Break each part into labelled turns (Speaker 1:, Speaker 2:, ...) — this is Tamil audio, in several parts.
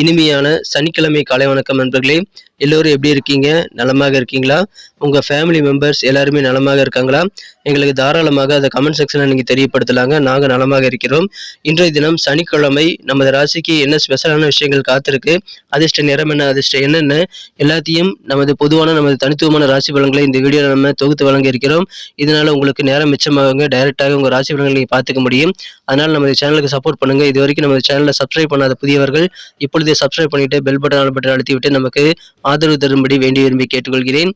Speaker 1: இனிமையான சனிக்கிழமை காலை வணக்கம் நண்பர்களே. எல்லோரும் எப்படி இருக்கீங்க? நலமாக இருக்கீங்களா? உங்கள் ஃபேமிலி மெம்பர்ஸ் எல்லாருமே நலமாக இருக்காங்களா? எங்களுக்கு தாராளமாக அதை கமெண்ட் செக்ஷனில் நீங்கள் தெரியப்படுத்தலாங்க. நாங்கள் நலமாக இருக்கிறோம். இன்றைய தினம் சனிக்கிழமை நமது ராசிக்கு என்ன ஸ்பெஷலான விஷயங்கள் காத்திருக்கு? அதிர்ஷ்ட நிறம் என்ன? அதிர்ஷ்டம் என்னென்ன எல்லாத்தையும் நமது பொதுவான நமது தனித்துவமான ராசி பலன்களை இந்த வீடியோவில் நம்ம தொகுத்து வழங்க இருக்கிறோம். இதனால் உங்களுக்கு நேரம் மிச்சமாகுங்க. டைரெக்டாக உங்கள் ராசி பலன்களை நீங்கள் பார்த்துக்க முடியும். அதனால் நமது சேனலுக்கு சப்போர்ட் பண்ணுங்க. இது வரைக்கும் நமது சேனலை சப்ஸ்கிரைப் பண்ணாத புதியவர்கள் இப்பொழுது சப்ஸ்கிரைப் பண்ணிட்டு பெல் பட்டன் பட்டன் அழுத்தி விட்டு நமக்கு ஆதரவு தரும்படி வேண்டி விரும்பி கேட்டுக்கொள்கிறேன்.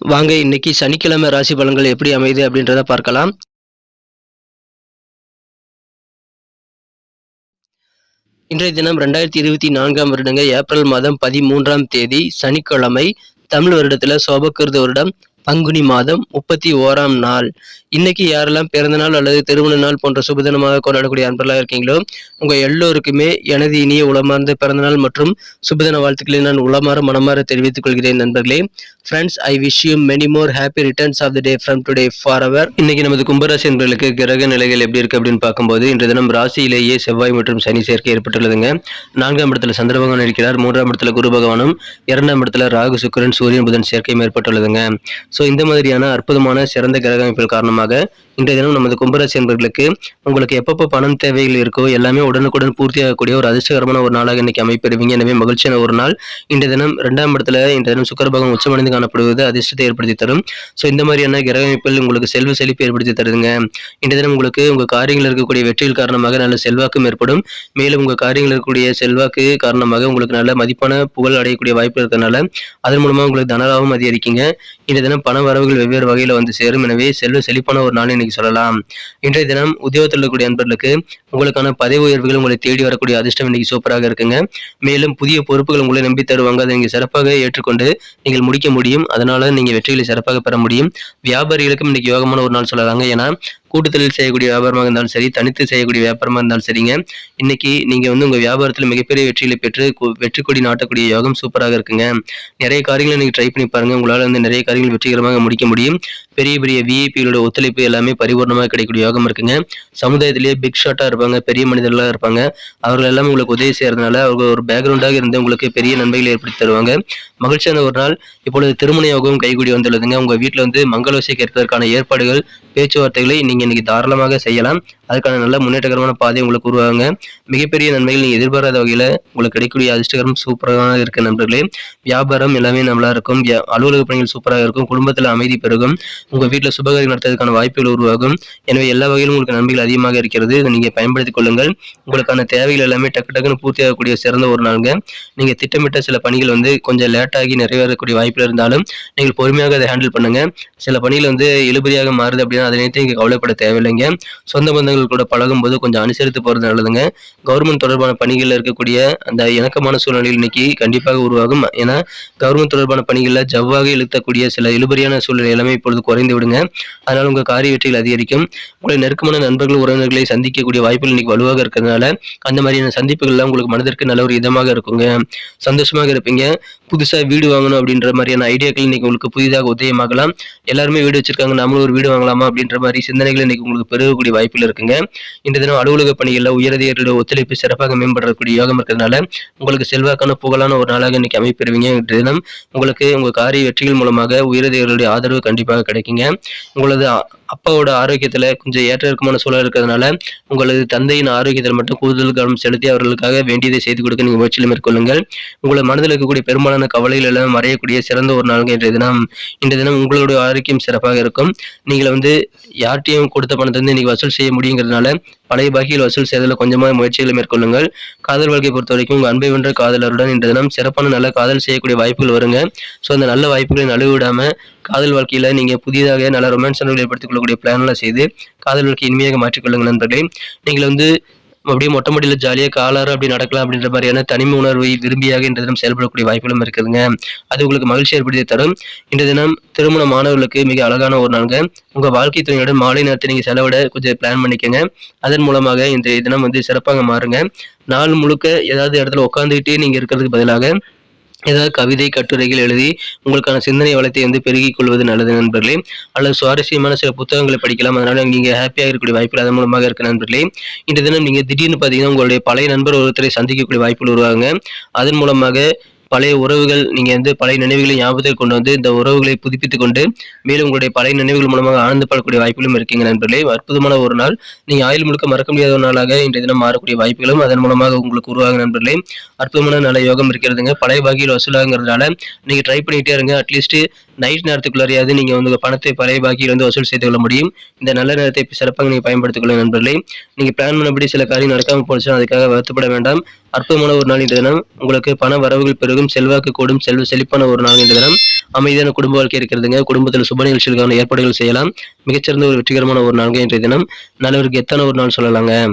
Speaker 1: வாங்க இன்னைக்கு சனிக்கிழமை ராசி பலன்கள் எப்படி அமையுது அப்படின்றத பார்க்கலாம். இன்றைய தினம் ரெண்டாயிரத்தி இருபத்தி நான்காம் வருடங்க ஏப்ரல் மாதம் பதிமூன்றாம் தேதி சனிக்கிழமை தமிழ் வருடத்துல சோபக்கிருத வருடம். பங்குனி மாதம் முப்பத்தி ஓராம் நாள். இன்னைக்கு யாரெல்லாம் பிறந்த நாள் அல்லது திருமண நாள் போன்ற சுபதினமாக கொண்டாடக்கூடிய அன்பர்களாக இருக்கீங்களோ உங்க எல்லோருக்குமே எனது இனிய உளமார்ந்த பிறந்தநாள் மற்றும் சுபதின வாழ்த்துக்களை நான் உளமாற மனமாற தெரிவித்துக் கொள்கிறேன் நண்பர்களே. Friends I wish you many more happy returns of the day from today for our இன்னைக்கு நமது கும்பராசி என்பர்களுக்கு கிரக நிலைகள் எப்படி இருக்கு அப்படின்னு பார்க்கும்போது இன்று தினம் ராசியிலேயே செவ்வாய் மற்றும் சனி சேர்க்கை ஏற்பட்டுள்ளதுங்க. நான்காம் இடத்துல சந்திர பகவான் இருக்கிறார். மூன்றாம் இடத்துல குரு பகவானும் இரண்டாம் இடத்துல ராகு சுக்கிரன் சூரியன் புதன் சேர்க்கையும் ஏற்பட்டுள்ளதுங்க. ஸோ இந்த மாதிரியான அற்புதமான சிறந்த கிரக அமைப்புகள் காரணமாக இன்றைய தினம் நமது கும்பராசி என்பர்களுக்கு உங்களுக்கு எப்பப்போ பணம் தேவைகள் இருக்கோ எல்லாமே உடனுக்குடன் பூர்த்தியாகக்கூடிய ஒரு அதிர்ஷ்டகரமான ஒரு நாளாக இன்னைக்கு அமைப்பெறுவீங்க. எனவே மகிழ்ச்சியான ஒரு நாள். இன்றைய தினம் இரண்டாம் இடத்துல இன்றைய தினம் சுக்கரபாகம் உச்சமடைந்து காணப்படுவது அதிர்ஷ்டத்தை ஏற்படுத்தி தரும். ஸோ இந்த மாதிரியான கிரக அமைப்பில் உங்களுக்கு செல்வ செழிப்பு ஏற்படுத்தி தருதுங்க. இன்றைய தினம் உங்களுக்கு உங்கள் காரியங்கள் இருக்கக்கூடிய வெற்றிகள் காரணமாக நல்ல செல்வாக்கும் ஏற்படும். மேலும் உங்கள் காரியங்கள் இருக்கக்கூடிய செல்வாக்கு காரணமாக உங்களுக்கு நல்ல மதிப்பான புகழ் அடையக்கூடிய வாய்ப்பு இருக்கிறதுனால அதன் மூலமாக உங்களுக்கு தனலாபம் அதிகரிக்குங்க. இன்றைய தினம் பண வரவுகள் வெவ்வேறு வகையில் வந்து சேரும். எனவே செல்வ செழிப்பான ஒரு நாள் இன்னைக்கு சொல்லலாம். இன்றைய தினம் உத்தியோகத்தில் இருக்கக்கூடிய நண்பர்களுக்கு உங்களுக்கான பதவி உயர்வுகள் உங்களை தேடி வரக்கூடிய அதிர்ஷ்டம் இன்னைக்கு சூப்பராக இருக்குங்க. மேலும் புதிய பொறுப்புகள் உங்களை நம்பி தருவாங்க. அதை நீங்கள் சிறப்பாக ஏற்றுக்கொண்டு நீங்கள் முடிக்க முடியும். அதனால நீங்கள் வெற்றிகளை சிறப்பாக பெற முடியும். வியாபாரிகளுக்கும் இன்னைக்கு யோகமான ஒரு நாள் சொல்லலாங்க. ஏன்னா கூட்டுத்தொழில் செய்யக்கூடிய வியாபாரமாக இருந்தாலும் சரி தனித்து செய்யக்கூடிய வியாபாரமாக இருந்தாலும் சரிங்க. இன்னைக்கு நீங்க வந்து உங்க வியாபாரத்தில் மிகப்பெரிய வெற்றிகளை பெற்று வெற்றி கொடி நாட்டக்கூடிய யோகம் சூப்பராக இருக்குங்க. நிறைய காரியங்களை நீங்கள் ட்ரை பண்ணி பாருங்க. உங்களால வந்து நிறைய காரியங்கள் வெற்றிகரமாக முடிக்க முடியும். பெரிய பெரிய விஐபிகளோட ஒத்துழைப்பு எல்லாமே பரிபூர்ணமாக கிடைக்கக்கூடிய யோகம் இருக்குங்க. சமுதாயத்திலேயே பிக் ஷாட்டாக இருப்பாங்க பெரிய மனிதர்களாக இருப்பாங்க. அவர்கள் எல்லாமே உங்களுக்கு உதவி செய்யறதுனால அவங்க ஒரு பேக்ரவுண்டாக இருந்து உங்களுக்கு பெரிய நன்மைகளை ஏற்படுத்தி தருவாங்க. மகிழ்ச்சியான ஒரு நாள். இப்பொழுது திருமண யோகம் கைகூடி வந்துள்ளதுங்க. உங்கள் வீட்டில் வந்து மங்களோசை கேட்பதற்கான ஏற்பாடுகள் பேச்சுவார்த்தைகளை நீங்கள் இன்னைக்கு தாராளமாக செய்யலாம். அதுக்கான நல்ல முன்னேற்றகரமான பாதை உங்களுக்கு உருவாங்க மிகப்பெரிய நன்மைகள் நீங்கள் எதிர்பாராத வகையில் உங்களுக்கு கிடைக்கக்கூடிய அதிர்ஷ்டகரம் சூப்பராக இருக்க நண்பர்களே. வியாபாரம் எல்லாமே நல்லா இருக்கும். அலுவலக பணிகள் சூப்பராக இருக்கும். குடும்பத்தில் அமைதி பெருகும். உங்கள் வீட்டில் சுபகாரியம் நடத்துவதற்கான வாய்ப்புகள் உருவாகும். எனவே எல்லா வகையிலும் உங்களுக்கு நன்மைகள் அதிகமாக இருக்கிறது. இதை பயன்படுத்திக் கொள்ளுங்கள். உங்களுக்கான தேவைகள் எல்லாமே டக்கு டக்குன்னு பூர்த்தியாகக்கூடிய சிறந்த ஒரு நாளுங்க. நீங்கள் திட்டமிட்ட சில பணிகள் வந்து கொஞ்சம் லேட்டாகி நிறைவேறக்கூடிய வாய்ப்புகள் இருந்தாலும் நீங்கள் பொறுமையாக அதை ஹேண்டில் பண்ணுங்கள் சில பணிகள் வந்து இழுபறியாக மாறுது அப்படின்னா அதை நினைத்து நீங்கள் கவலைப்பட தேவையில்லைங்க. சொந்த பந்தங்கள் கூட பழகும்போது கொஞ்சம் அனுசரித்து போறது நல்லதுங்க. கவர்மெண்ட் தொடர்பான பணிகளில் இருக்கக்கூடிய அந்த இணக்கமான சூழ்நிலையில் இன்னைக்கு கண்டிப்பாக உருவாகும். ஏன்னா கவர்மெண்ட் தொடர்பான பணிகளில் ஜவ்வாக இழுத்தக்கூடிய சில இழுபறியான சூழ்நிலை எல்லாமே இப்பொழுது குறைந்து விடுங்க. அதனால உங்க காரிய வெற்றிகள் அதிகரிக்கும். உங்களை நெருக்கமான நண்பர்கள் உறவினர்களை சந்திக்கக்கூடிய வாய்ப்புகள் இன்னைக்கு வலுவாக இருக்கிறதுனால அந்த மாதிரியான சந்திப்புகள்லாம் உங்களுக்கு மனதிற்கு நல்ல ஒரு இதமாக இருக்குங்க. சந்தோஷமாக இருப்பீங்க. புதுசா வீடு வாங்கணும் அப்படின்ற மாதிரியான ஐடியாக்கள் இன்னைக்கு உங்களுக்கு புதிதாக உதயமாகலாம். எல்லாருமே வீடு வச்சிருக்காங்க. நம்மளும் ஒரு வீடு வாங்கலாமா அப்படின்ற மாதிரி சிந்தனைகள் இன்னைக்கு உங்களுக்கு பெருகக்கூடிய வாய்ப்புகள் இருக்குங்க. இந்த தினம் அலுவலக பணிகளில் உயரதிகாரிகளோட ஒத்துழைப்பு சிறப்பாக மேம்படக்கூடிய யோகம் இருக்கிறதுனால உங்களுக்கு செல்வாக்கான புகழான ஒரு நாளாக இன்னைக்கு அமைப்பெறுவீங்க. இன்றைய தினம் உங்களுக்கு உங்கள் காரிய வெற்றிகள் மூலமாக உயரதிகாரிகளுடைய ஆதரவு கண்டிப்பாக கிடைக்குங்க. உங்களது அப்பாவோட ஆரோக்கியத்தில் கொஞ்சம் ஏற்ற இறக்கமான சூழல் இருக்கிறதுனால உங்களது தந்தையின் ஆரோக்கியத்தில் மட்டும் கூடுதல் கவனம் செலுத்தி அவர்களுக்காக வேண்டியதை செய்து கொடுக்க நீங்கள் முயற்சியில் மேற்கொள்ளுங்கள். உங்களை மனதில் இருக்கக்கூடிய பெரும்பாலான கவலைகள் எல்லாம் மறையக்கூடிய சிறந்த ஒரு நாள் இன்றைய தினம். இன்றைய தினம் உங்களுடைய ஆரோக்கியம் சிறப்பாக இருக்கும். நீங்கள் வந்து யார்கிட்டையும் கொடுத்த பணத்தை வந்து இன்னைக்கு வசூல் செய்ய முடியுங்கிறதுனால பழைய பாக்கியில் வசூல் செய்வதில் கொஞ்சமாக முயற்சிகளை மேற்கொள்ளுங்கள். காதல் வாழ்க்கை பொறுத்த வரைக்கும் உங்கள் அன்பை வென்ற காதலருடன் இன்றைய தினம் சிறப்பான நல்ல காதல் செய்யக்கூடிய வாய்ப்புகள் வருங்க. ஸோ அந்த நல்ல வாய்ப்புகளை நழுவிடாமல் காதல் வாழ்க்கையில் நீங்கள் புதிதாக நல்ல ரொமான்ஸ் ஏற்படுத்திக் கொள்ளக்கூடிய பிளான்லாம் செய்து காதல் வாழ்க்கை இனிமையாக மாற்றிக்கொள்ளுங்கள் நண்பர்களே. நீங்கள் வந்து அப்படியே மொட்டை மாடியில ஜாலியாக காலாறு அப்படி நடக்கலாம் அப்படின்ற மாதிரியான தனிமை உணர்வை விரும்பியாக இன்றைய தினம் செயல்படக்கூடிய வாய்ப்புகளும் இருக்குதுங்க. அது உங்களுக்கு மகிழ்ச்சி ஏற்படுத்தி தரும். இன்றைய தினம் திருமண மாணவர்களுக்கு மிக அழகான ஒரு நாளுங்க. உங்கள் வாழ்க்கை துறையோட மாலை நேரத்தை நீங்கள் செலவிட கொஞ்சம் பிளான் பண்ணிக்கோங்க. அதன் மூலமாக இன்றைய தினம் வந்து சிறப்பாக மாறுங்க. நாள் முழுக்க ஏதாவது இடத்துல உட்காந்துக்கிட்டே நீங்கள் இருக்கிறதுக்கு பதிலாக ஏதாவது கவிதை கட்டுரைகள் எழுதி உங்களுக்கான சிந்தனை வளத்தை வந்து பெருகிக் கொள்வது நல்லது நண்பர்களே. அல்லது சுவாரஸ்யமான சில புத்தகங்களை படிக்கலாம். அதனால நீங்க ஹாப்பியாக இருக்கக்கூடிய வாய்ப்புகள் அதன் மூலமாக இருக்க நண்பர்களே. இந்த தினம் நீங்க திடீர்னு பார்த்தீங்கன்னா உங்களுடைய பழைய நண்பர் ஒருத்தரை சந்திக்கக்கூடிய வாய்ப்புகள் உருவாங்க அதன் மூலமாக பழைய உறவுகள் நீங்கள் வந்து பழைய நினைவுகளை ஞாபகத்தில் கொண்டு வந்து இந்த உறவுகளை புதுப்பித்துக் கொண்டு மேலும் உங்களுடைய பழைய நினைவுகள் மூலமாக ஆனந்தப்படக்கூடிய வாய்ப்புகளும் இருக்கீங்க நண்பர்களே. அற்புதமான ஒரு நாள். நீங்கள் ஆயுள் முழுக்க மறக்க முடியாத ஒரு நாளாக இன்றைய தினம் மாறக்கூடிய வாய்ப்புகளும் அதன் மூலமாக உங்களுக்கு உருவாகும் நண்பர்களே. அற்புதமான நல்ல யோகம் இருக்கிறதுங்க. பழைய வகையில் வசூலாகிறதுனால நீங்கள் ட்ரை பண்ணிட்டே இருங்க. அட்லீஸ்ட் நைட் நேரத்துக்குள்ளாரையாவது நீங்கள் வந்து பணத்தை பழைய பாக்கியில் வந்து வசூல் செய்து கொள்ள முடியும். இந்த நல்ல நேரத்தை சிறப்பாக நீங்கள் பயன்படுத்திக் கொள்ள நண்பர்களே. நீங்கள் பிளான் பண்ணபடி சில காரியம் நடக்காமல் போச்சுன்னா அதுக்காக வருத்தப்பட வேண்டாம். அற்புதமான ஒரு நாள் இந்த தினம். உங்களுக்கு பண வரவுகள் பெருகும் செல்வாக்கு கூடும் செல்வ செழிப்பான ஒரு நாள் இந்த தினம். அமைதியான குடும்ப வாழ்க்கை இருக்கிறதுங்க. குடும்பத்தில் சுப நிகழ்ச்சிகளுக்கான ஏற்பாடுகள் செய்யலாம். மிகச்சிறந்த ஒரு வெற்றிகரமான ஒரு நாள் இன்றைய தினம். நல்லவருக்கு எத்தனை ஒரு நாள் சொல்லலாங்க?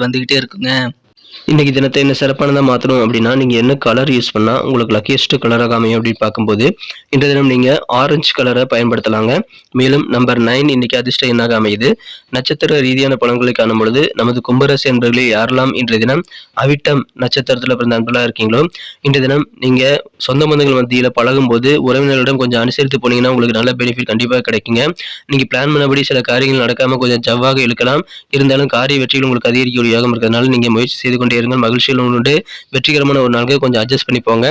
Speaker 1: வந்துக்கிட்டே இருக்குங்க. இன்னைக்கு தினத்தை என்ன சிறப்பானதாக மாற்றணும் அப்படின்னா நீங்கள் என்ன கலர் யூஸ் பண்ணால் உங்களுக்கு லக்கியஸ்ட் கலராக அமையும் அப்படின்னு பார்க்கும்போது இன்றைய தினம் நீங்கள் ஆரஞ்சு கலரை பயன்படுத்தலாங்க. மேலும் நம்பர் நைன் இன்னைக்கு அதிர்ஷ்ட எண்ணாக அமையுது. நட்சத்திர ரீதியான பலன்களை காணும் பொழுது நமது கும்பராசி என்பவர்களை யாரெல்லாம் இன்றைய தினம் அவிட்டம் நட்சத்திரத்தில் பிறந்த அன்பர்களாக இருக்கீங்களோ இன்றைய தினம் நீங்கள் சொந்த பந்தங்கள் மத்தியில் பழகும் போது உறவினர்களிடம் கொஞ்சம் அனுசரித்து போனீங்கன்னா உங்களுக்கு நல்ல பெனிஃபிட் கண்டிப்பாக கிடைக்குங்க. நீங்கள் பிளான் பண்ணபடி சில காரியங்கள் நடக்காமல் கொஞ்சம் ஜவ்வாக இழுக்கலாம் இருந்தாலும் காரிய வெற்றிகள் உங்களுக்கு அதிகரிக்கக்கூடிய யோகம் இருக்கிறதுனால நீங்கள் முயற்சி செய்து கொண்டே இருங்கள். மகிழ்ச்சியில் உண்டு வெற்றிகரமான ஒரு நாளுக்கு கொஞ்சம் அட்ஜஸ்ட் பண்ணி போங்க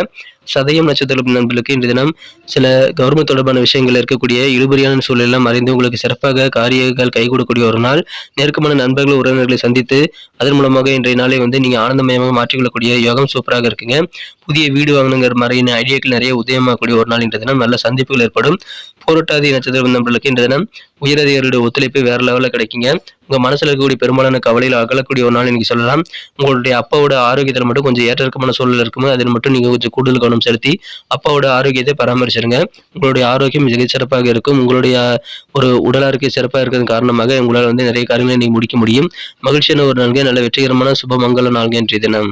Speaker 1: சதயம் நட்சத்திர நண்பர்களுக்கு இன்று தினம் சில கவர்மெண்ட் தொடர்பான விஷயங்கள் இருக்கக்கூடிய இழுபறியான சூழலெல்லாம் அறிந்து உங்களுக்கு சிறப்பாக காரியங்கள் கைகூடக்கூடிய ஒரு நாள். நெருக்கமான நண்பர்கள் உறவினர்களை சந்தித்து அதன் மூலமாக இன்றைய நாளை வந்து நீங்க ஆனந்தமயமாக மாற்றிக்கொள்ளக்கூடிய யோகம் சூப்பராக இருக்குங்க. புதிய வீடு வாங்கணுங்கிற மாதிரியான ஐடியாக்கள் நிறைய உதயமாகக்கூடிய ஒரு நாள் இன்றைய தினம். நல்ல சந்திப்புகள் ஏற்படும். போராட்டாதி நட்சத்திர நண்பர்களுக்கு இன்றைய தினம் உயரதிகாரியுடைய ஒத்துழைப்பு வேற லெவலில் கிடைக்குங்க. உங்க மனசுல இருக்கக்கூடிய பெரும்பாலான கவலையில் அகலக்கூடிய ஒரு நாள் இன்னைக்கு சொல்லலாம். உங்களுடைய அப்பாவோட ஆரோக்கியத்தில் மட்டும் கொஞ்சம் ஏற்றிறக்கமான சூழல் இருக்குமோ அதில் மட்டும் நீங்க கொஞ்சம் கூடுதல் கவனம் செலுத்தி அப்பாவோட ஆரோக்கியத்தை பராமரிச்சிருங்க. உங்களுடைய ஆரோக்கியம் மிக சிறப்பாக இருக்கும். உங்களுடைய ஒரு உடல் ஆரோக்கியம் சிறப்பாக இருக்கிறது காரணமாக உங்களால் வந்து நிறைய காரியங்களை நீங்க முடிக்க முடியும். மகிழ்ச்சியான ஒரு நாள்கள் நல்ல வெற்றிகரமான சுபமங்கல நாள்கள் இன்றைய தினம்.